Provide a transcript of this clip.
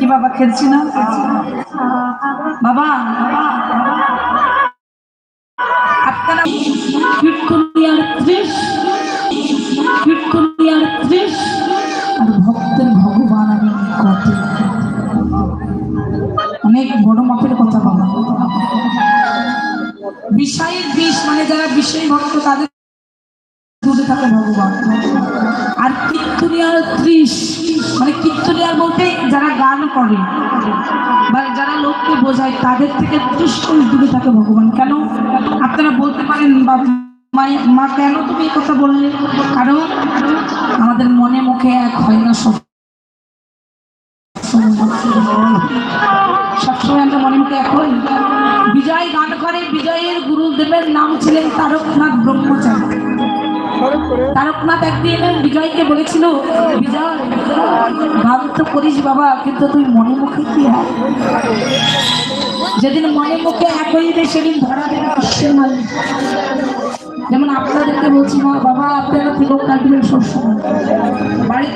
কি বাবা খেলছি না? বাবা বাবা আপনারা কীর্তনিয়ার ত্রিশ কীর্তনিয়ার ত্রিশ। আর ভক্তের ভগবান আমি কত। অনেক বড় মাপের কথা বাবা। বিষয়ের বিষ মানে যারা বিষয় ভক্ত তাদের দূরে থাকে ভগবান। আর কীর্তনিয়ার ত্রিশ মানে কীর্তনিয়ার বলতে যারা গান করে, বা যারা লোককে বোঝায়, তাদের থেকে কোষ দূরে থাকে ভগবান। কেন? আপনারা বলতে পারেন বা মায়ের, মা কেন তুমি এই কথা বললে? কারণ আমাদের মনে মুখে এক হয় না সব। সবসময় আমরা মনে মুখে এক হই। বিজয় গান করে, বিজয়ের গুরুদেবের নাম ছিলেন তারকনাথ ব্রহ্মচারী। তারকনাথ একদিন বিজয়কে বলেছিল, বিজয় গান তো করিস বাবা, কিন্তু তুই মনে মুখে কি হয়? যেদিন মনে মুখে এক হইবে সেদিন ধরা দেবে যেমন আপনাদেরকে বলছি, মা, বাবা, আপনারা তিলক কাটবেন সবসময়। বাড়িতে